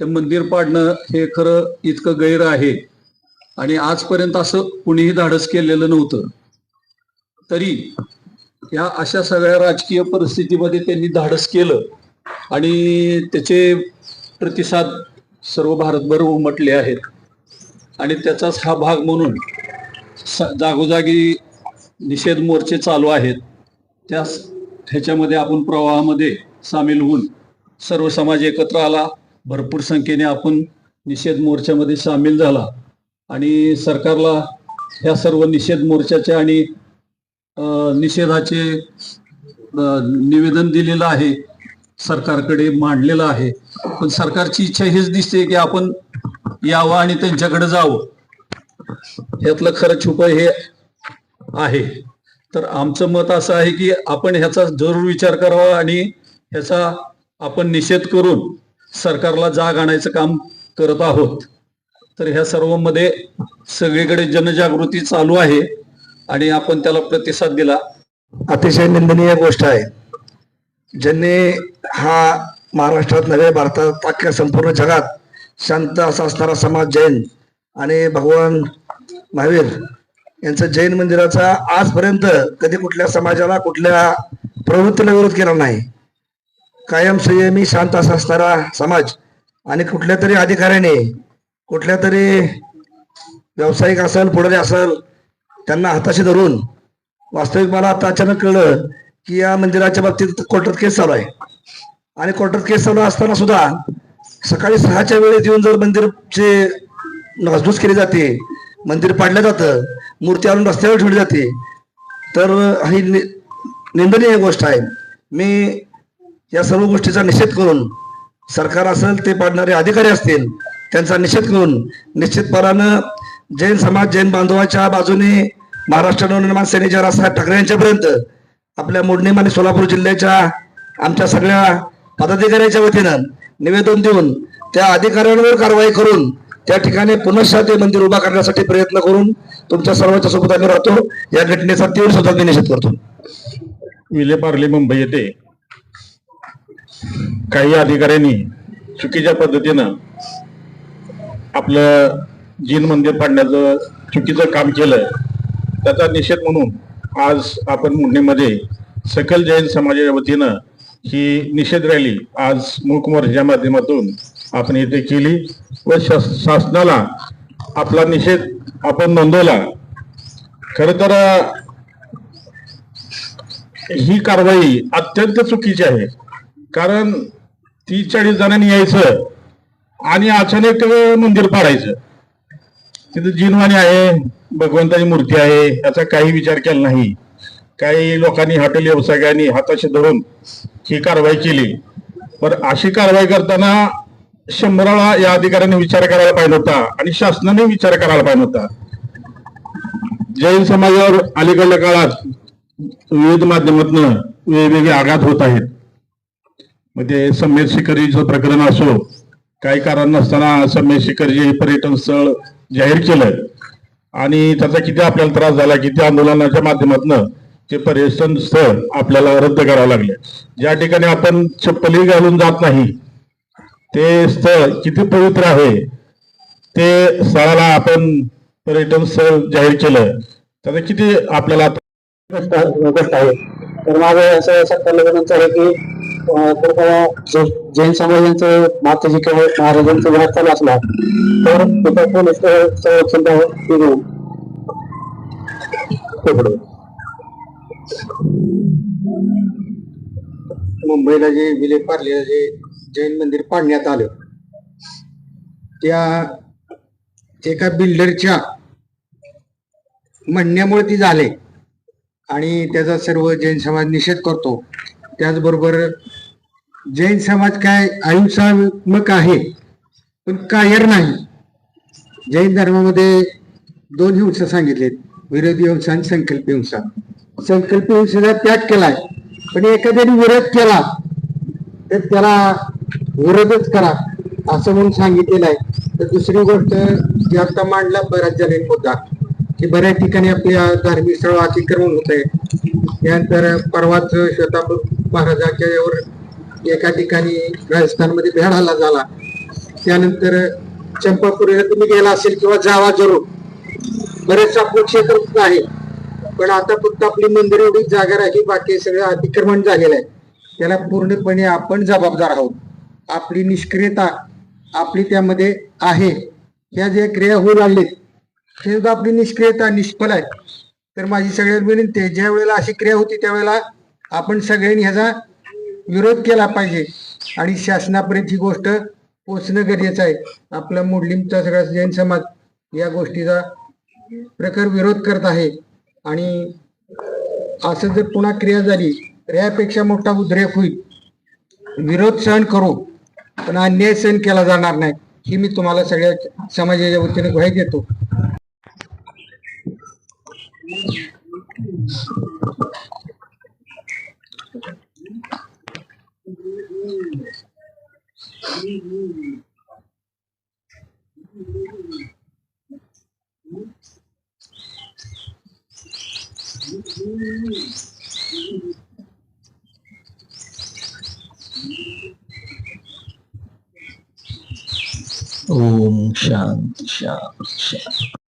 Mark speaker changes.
Speaker 1: ते मंदिर पाडणं हे खरं इतकं गैर आहे. आणि आजपर्यंत असं कुणीही धाडस केलेलं नव्हतं. तरी या अशा सगळ्या राजकीय परिस्थितीमध्ये त्यांनी धाडस केलं. आणि त्याचे प्रतिसाद सर्व भारतभर उमटले आहेत. आणि त्याचाच हा भाग म्हणून स- जागोजागी निषेध मोर्चे चालू आहेत. त्या ह्याच्यामध्ये आपण प्रवाहामध्ये सामील होऊन सर्व समाज एकत्र आला. भरपूर संख्येने आपण निषेध मोर्चामध्ये सामील झाला. आणि सरकारला ह्या सर्व निषेध मोर्चाचे आणि निषेधाचे निवेदन दिलेलं आहे. सरकारकडे मांडलेलं आहे. पण सरकारची इच्छा हीच दिसते की आपण यावं आणि त्यांच्याकडे जावं. ह्यातलं खरं छुप हे आहे. तर आमचं मत असं आहे की आपण ह्याचा जरूर विचार करावा आणि ह्याचा आपण निषेध करून सरकारला जाग आणायचं काम करत आहोत. तर ह्या सर्वांमध्ये सगळीकडे जनजागृती चालू आहे आणि आपण त्याला प्रतिसाद दिला.
Speaker 2: अतिशय निंदनीय गोष्ट आहे. ज्यांनी हा महाराष्ट्रात नव्हे भारतात अख्ख्या संपूर्ण जगात शांत असा असणारा समाज जैन आणि भगवान महावीर यांचं जैन मंदिराचा आजपर्यंत कधी कुठल्या समाजाला कुठल्या प्रवृत्तीला विरोध केला नाही. कायम संयमी शांत असा असणारा समाज आणि कुठल्या तरी अधिकाऱ्याने कुठल्या तरी व्यावसायिक असेल पुढारी असेल त्यांना हाताशी धरून वास्तविक मला आता अचानक कळलं की या मंदिराच्या बाबतीत कोर्टात केस चालू आहे. आणि कोर्टात केस चालू असताना सुद्धा सकाळी सहाच्या वेळेत येऊन जर मंदिरचे नासधूस केली जाते मंदिर पाडलं जातं मूर्ती आणून रस्त्यावर ठेवली जाते तर ही नि- निंदनीय गोष्ट आहे. मी या सर्व गोष्टीचा निषेध करून सरकार असेल ते पाडणारे अधिकारी असतील त्यांचा निषेध करून निश्चितपणानं जैन समाज जैन बांधवाच्या बाजूने महाराष्ट्र नवनिर्माण सेनेच्या राजसाहेब ठाकरे यांच्यापर्यंत आपल्या मोडणीम आणि सोलापूर जिल्ह्याच्या आमच्या सगळ्या पदाधिकाऱ्यांच्या वतीनं निवेदन देऊन त्या अधिकाऱ्यांवर कारवाई करून त्या ठिकाणी पुनश्च ते मंदिर उभा करण्यासाठी प्रयत्न करून तुमच्या सर्वांच्या सोबत आम्ही राहतो. या घटनेचा तीव्र सुद्धा निषेध करतो.
Speaker 3: विलेपार्ले मुंबई येथे काही अधिकाऱ्यांनी चुकीच्या पद्धतीनं आपलं जीन मंदिर पाडण्याचं चुकीचं काम केलं त्याचा निषेध म्हणून आज आपण मुंडणीमध्ये सकल जैन समाजाच्या वतीनं ही निषेध रॅली आज मूकमोर्चाच्या माध्यमातून आपण इथे केली व शास- शासनाला आपला निषेध आपण नोंदवला. खर तर ही कारवाई अत्यंत चुकीची आहे. कारण तीस चाळीस जणांनी यायचं आणि अचानक मंदिर पाडायचं. तिथं जिनवाणी आहे भगवंताची मूर्ती आहे याचा काही विचार केला नाही. काही लोकांनी हॉटेल व्यावसायिकांनी हाताशी धरून ही कारवाई केली. पण अशी कारवाई करताना शंभराला या अधिकाऱ्यांनी विचार करायला पाहिजे होता आणि शासनाने विचार करायला पाहिजे होता. जैन समाजावर अलीकडल्या काळात विविध माध्यमातून वेगवेगळे आघात होत आहेत. मग ते सम्मेद शिखरीचं प्रकरण असो काही कारण नसताना सम्मेद शिखरजी हे पर्यटन स्थळ जाहीर केलं आणि त्याचा किती आपल्याला त्रास झाला किती आंदोलनाच्या माध्यमातून ते पर्यटन स्थळ आपल्याला रद्द करावं लागले. ज्या ठिकाणी आपण चप्पली घालून जात नाही ते स्थळ किती पवित्र आहे ते स्थळाला आपण पर्यटन स्थळ जाहीर केलं त्याचा किती आपल्याला
Speaker 4: आहे. तर माझं असं सरकारला आहे की जैन समाजाचं माताजी किंवा महाराजांचा घरात चालू असला तर तिथं पोलीस संरक्षण द्यावं ते
Speaker 5: मुंबईला जे विले पार्लेला जे जैन मंदिर पाडण्यात आलं त्या एका बिल्डरच्या म्हणण्यामुळे ती झाले. आणि त्याचा सर्व जैन समाज निषेध करतो. त्याचबरोबर जैन समाज काय अहिंसात्मक आहे पण कायर नाही. जैन धर्मामध्ये दोन हिंसा सांगितलेत विरोधी हिंसा आणि संकल्प हिंसा. संकल्प हिंसेचा त्याग केलाय पण एखाद्याने विरोध केला तर त्याला विरोधच करा असं म्हणून सांगितलेलं आहे. तर दुसरी गोष्ट जी आता मांडला बऱ्याच जणांनी मुद्दा. की बऱ्याच ठिकाणी आपल्या धार्मिक स्थळ अतिक्रमण होत आहे. त्यानंतर परवाच श्वेताब महाराजाच्या यावर एका ठिकाणी राजस्थानमध्ये भेड हल्ला झाला. त्यानंतर चंपापूर तुम्ही गेला असेल किंवा जावा जरूर. बरेच आपलं क्षेत्र आहे. पण आता फक्त आपली मंदिर एवढी जागा राहिली बाकी सगळं अतिक्रमण झालेलं आहे. त्याला पूर्णपणे आपण जबाबदार आहोत. आपली निष्क्रियता आपली त्यामध्ये आहे. ह्या ज्या क्रिया होऊ लागलेत हे सुद्धा आपली निष्क्रियता निष्फल आहे. तर माझी सगळ्यात विनंती आहे ज्या वेळेला अशी क्रिया होती त्यावेळेला आपण सगळ्यांनी ह्याचा विरोध केला पाहिजे. आणि शासनापर्यंत ही गोष्ट पोचणं गरजेचं आहे. आपला मुडलिमचा सगळा जैन समाज या गोष्टीचा प्रखर विरोध करत आहे. आणि असं जर पुन्हा क्रिया झाली तर यापेक्षा मोठा उद्रेक होईल. विरोध सहन करू पण अन्याय सहन केला जाणार नाही. ही मी तुम्हाला सगळ्या समाजाच्या वतीने ग्वाही देतो.
Speaker 6: ओम शांती शांती शांती